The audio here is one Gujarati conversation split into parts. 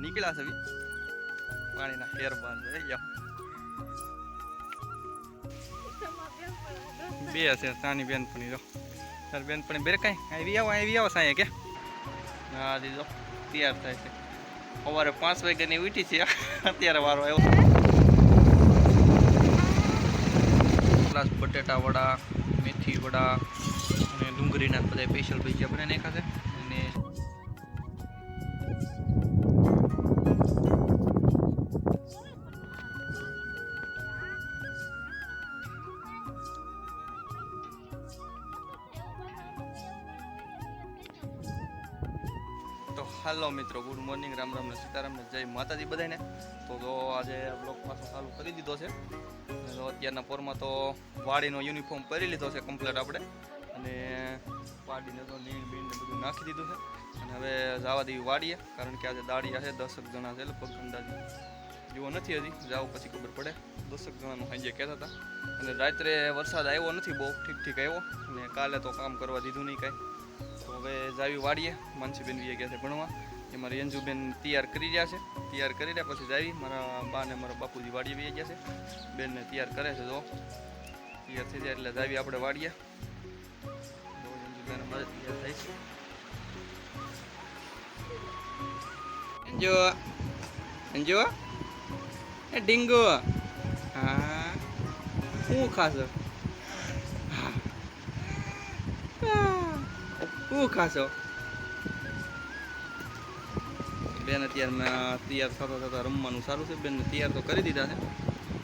નીકળ્યા છે પાણીના હેર બંધ બે હશે સાની બેનપણી, જો. તાર બેનપણી બેર કાંઈ? આવી આવો આવી આવો સાંયે કે. હા દીધો તૈયાર થાય છે. સવારે પાંચ વાગ્યાની ઉઠી છે. અત્યારે વારો આવ્યો પ્લસ બટેટા વડા, મેથી વડા, અને ડુંગળીના બધા સ્પેશિયલ પૈકી આપણે નાખ્યા છે. અને હાલો મિત્રો, ગુડ મોર્નિંગ, રામ રામ સીતારામ જય માતાજી બધાને તો જો આજે બ્લોગ પાછો ચાલુ કરી દીધો છે. તો અત્યારના પોરમાં તો વાડીનો યુનિફોર્મ પહેરી લીધો છે કમ્પ્લીટ આપણે. અને વાડીને તો લીણ બીણ ને બધું નાખી દીધું છે. અને હવે જવા દેવી વાડીએ, કારણ કે આજે દાડિયા છે, દસક જણા છે, લગભગ અંદાજે. જેવો નથી હજી, જાવ પછી ખબર પડે. દસક જણાનું સાંજે કહેતા હતા. અને રાત્રે વરસાદ આવ્યો નથી, બહુ ઠીક ઠીક આવ્યો. અને કાલે તો કામ કરવા દીધું નહીં કાંઈ. તો હવે જાવી વાડીએ માનસીબેન વીએ ગયા છે ભણવા. એ મારી અંજુબેન તૈયાર કરી રહ્યા છે. તૈયાર કરી રહ્યા, પછી જાવી મારા બા ને મારા બાપુજી વાડીએ વીએ ગયા છે. બેનને તૈયાર કરે છે, જો. તૈયાર થઈ જાય એટલે જાવી આપણે વાડીએ. રેન્જુબેન અંજુબેન તૈયાર થાય છે. જો અંજુ એ ડીંગુ. હા. શું ખાશો? શું ખાશો? બેન અત્યારમાં તૈયાર થતા થતા રમવાનું સારું છે બેનને તૈયાર તો કરી દીધા છે.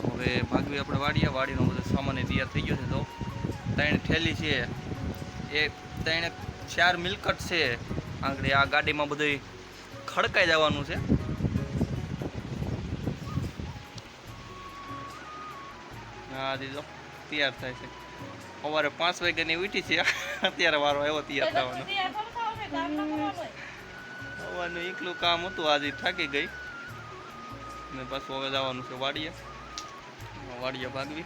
હવે ભાગવી આપણે વાડીએ. વાડીનો બધો સામાન તૈયાર થઈ ગયો છે. તો ત્રણ થેલી છે. એ ત્રણે ચાર મિલકત છે. આગળ આ ગાડીમાં બધું ખડકાઈ જવાનું છે. હા દીધો તૈયાર થાય છે. સવારે પાંચ વાગ્યાની ઉઠી છે. અત્યારે વારો આવ્યો તૈયાર થવાનો. સવારનું એકલું કામ હતું આજે થાકી ગઈ. ને પાછું હવે જવાનું છે વાડીએ. વાડીએ ભાગવી.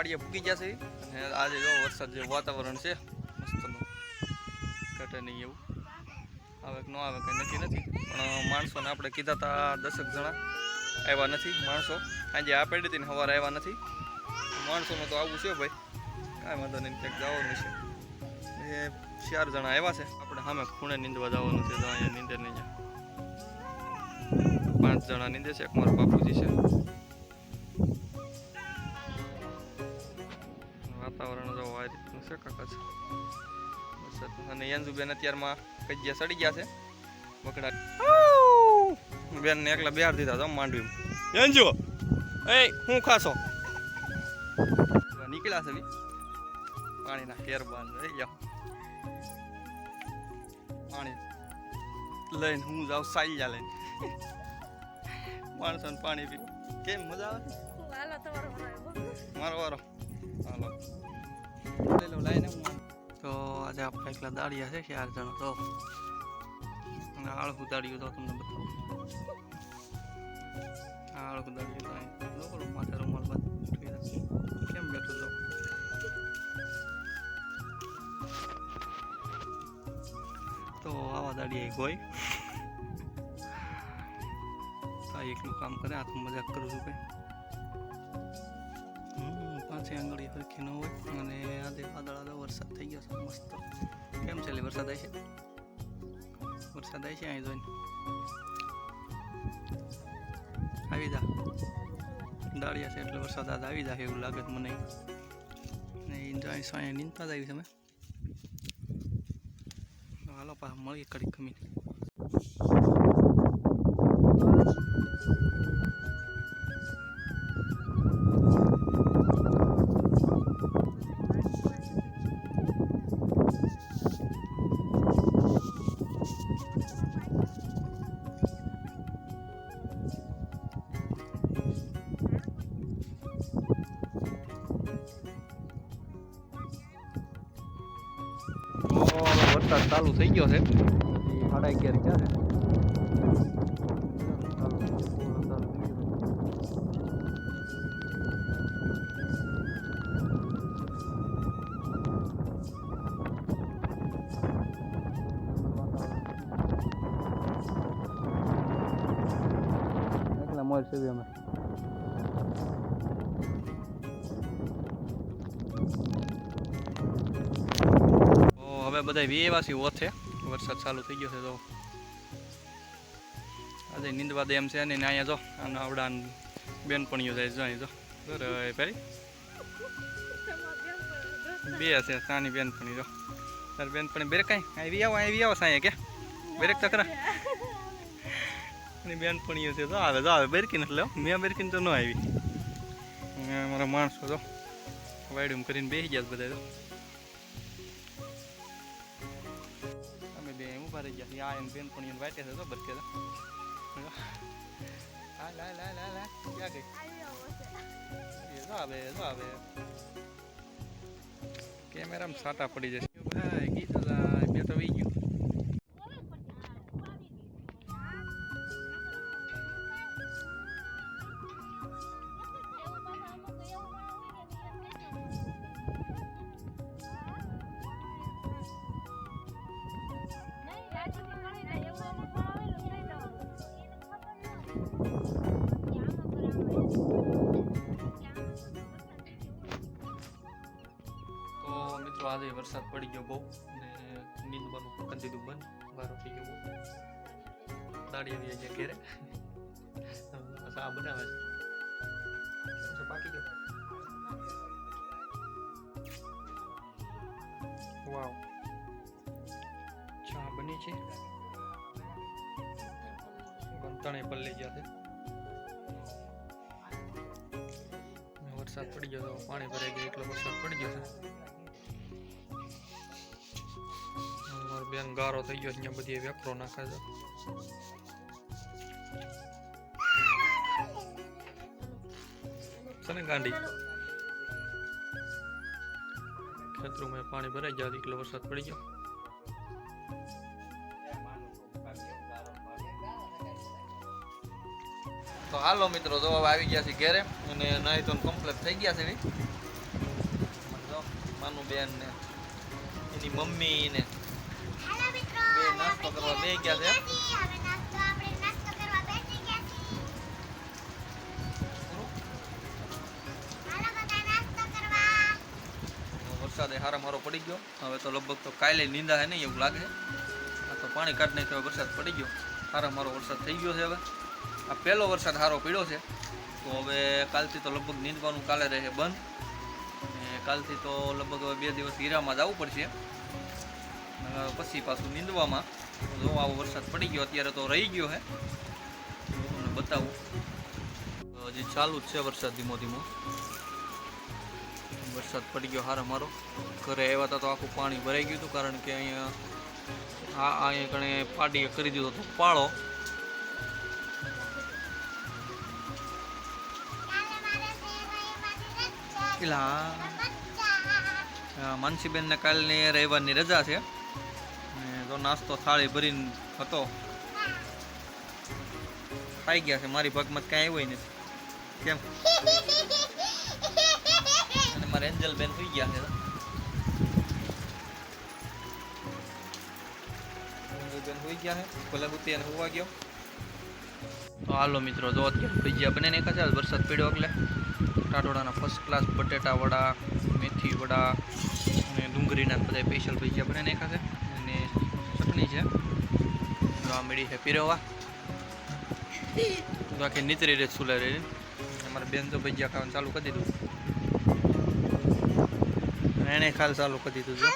વાડીએ ભૂગી જશે આજે જો વરસાદ જે વાતાવરણ છે, મસ્તનું. ઘટે નહીં એવું. આવે કે ન આવે કંઈ નથી નથી. પણ માણસોને આપણે કીધા હતા દસક જણા આવ્યા નથી, માણસો. આજે આ પેઢી હતી ને સવારે આવ્યા નથી. માણસોનું તો આવું છે ભાઈ. કાંઈ વાંધો નહીં, ક્યાંક જવાનું છે. એ ચાર જણા આવ્યા છે. આપણે સામે ખૂણે નીંદવા જવાનું છે, તો અહીંયા નીંદે નહીં. પાંચ જણા નીંદે છે, એક મારા બાપુજી છે. વાતાવરણ જો આ રીતનું છે કાકા છે. બેન અને યંજુબેન અત્યારમાં કજિયા સડી ગયા છે. બકડા બેન ને એકલા બિહાર દીધા તો માંડવી યંજુ એ હું ખાશો? નીકળ્યા છે બી. પાણીના કેર બાંધ રહી ગયા પાણી લઈને હું જાઉં સાઈયા લઈને. માણસો પાણી પી કેમ મજા આવે. મારો વારો. આજે આપણે એકલા દાળિયા છે, ચાર જણા. તો અને આળખું દાળિયું તો તમને બતાવું. આળખું દાળિયું તો અહીં લો બોલો માથે રૂમાલ બાદ કેમ બેઠું તો તો આવા દાળિયા કોઈ આ એકલું કામ કરે આ તો મજાક કરું છું કઈ હમ, આંગળી સરખી ન હોય અને આજે વાદળ આદો વરસાદ થઈ ગયો છે મસ્ત. કેમ ચાલે વરસાદ આવી છે વરસાદ આવી છે અહીં જોઈને? આવી જા. દાળિયા છે એટલે વરસાદ આજ આવી જાય એવું લાગે છે મને અહીં સાંઈ નીંદતા જ આવી તમે હાલો પાછા મળીએ કડીક ખમી વરસાદ ચાલુ થઈ ગયો છે એ સાડા અગિયાર ક્યાં છે એકલા મોર છે અમે હવે બધા વેવાસી ઓથ વરસાદ ચાલુ થઈ ગયો છે તો. આજે નીંદવા એમ છે ને અહીંયા જો, આના આવડા બેનપણીઓ જાય જો અહીં જો. બરાબર ભાઈ બે છે સાની બેનપણી જો. તારી બેનપણી બેરે કાંઈ? આવી આવો આવી આવો સાંઈ કે. બેરેક તો ખરા એની બેનપણીઓ છે તો આવે તો આવે. બેરકીને એટલે મેં બેરકીને તો ન આવી. મારા માણસો તો વાયડું કરીને બેસી ગયા બધા ઊભા રહી ગયા. આ એમ બેનપણીઓ વાટે છે તો બરકે તો હા, લા લા લા લા. ક્યાં ગઈ? તો આવે તો આવે કેમેરામાં સાટા પડી જશે. તો મિત્રો આજે વરસાદ પડી ગયો બહુ ને નીંદવાનું પકડી દીધું બંધ, વારો થઈ ગયો બહુ. દાડી આવી ગયા ઘેરે. સા બનાવે છે. બાકી ગયો. વાવ. ચા બની છે. બંતણે પલ્લી ગયા છે. વરસાદ પડી ગયો પાણી ભરાઈ ગયું, એટલો વરસાદ પડી ગયો છે. બેન ગારો થઈ ગયો અહીંયા બધી વેપરો નાખે છે. છે ને ગાંડી? ખેતરોમાં પાણી ભરાઈ ગયા એટલો વરસાદ પડી ગયો. તો હાલો મિત્રો જો હવે આવી ગયા છે ઘેરે અને નહીં તો કમ્પ્લેટ થઈ ગયા છે માનું બેન ને એની મમ્મી ને. બે નાસ્તો કરવા બે ગયા છે. વરસાદ એ હારા મારો પડી ગયો. હવે તો લગભગ તો કાલે નીંદા હે નહીં એવું લાગે. આ તો પાણી કાઢ નાખ્યો વરસાદ પડી ગયો. હારા મારો વરસાદ થઈ ગયો છે હવે. આ પહેલો વરસાદ સારો પડ્યો છે. તો હવે કાલથી તો લગભગ નીંદવાનું કાલે રહે બંધ. અને કાલથી તો લગભગ હવે બે દિવસ હીરામાં જવું પડશે. પછી પાછું નીંદવામાં. જો આવો વરસાદ પડી ગયો, અત્યારે તો રહી ગયો હે તમને બતાવું. હજી ચાલુ જ છે વરસાદ ધીમો ધીમો. વરસાદ પડી ગયો હારો મારો. ઘરે આવ્યા હતા તો આખું પાણી ભરાઈ ગયું હતું કારણ કે અહીંયા આ અહીંયા કણે પાડીએ કરી દીધો હતો પાળો. પેલા માનસીબેનને કાલની રવિવારની રજા છે. તો નાસ્તો થાળી ભરીને હતો. ખાઈ ગયા છે. મારી ભાગમાં કાંઈ આવ્યું નથી. કેમ? અને મારે એન્જલ બેન સુઈ ગયા છે. એન્જલ બેન સુઈ ગયા છે. ભલે અને હોવા ગયો. તો હાલો મિત્રો જો અત્યારે ભજીયા બને ને છે વરસાદ પડ્યો એટલે ટાટોડાના ફર્સ્ટ ક્લાસ બટેટા વડા, મેથી વડા અને ડુંગળીના બધા સ્પેશિયલ ભાઈ છે. આપણે નાખ્યા છે અને ચટણી છે. જોવા મળી છે પીરવા આખી નીતરી રહે સુલે રહી અમારે બેન તો ભજીયા ખાવાનું ચાલુ કરી દીધું. એણે ખાલ ચાલુ કરી દીધું છે.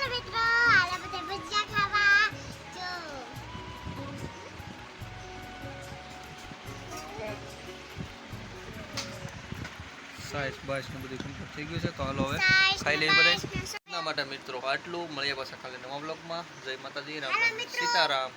સાઈઝ બાઈસ ને બધું કમ્પ્લીટ થઈ ગયું છે. તો હાલો હવે ખાઈ લઈએ બધા. એના માટે મિત્રો આટલું. મળીએ પાછા ખાલી નવા બ્લોગમાં જય માતાજી રામ રામ સીતારામ.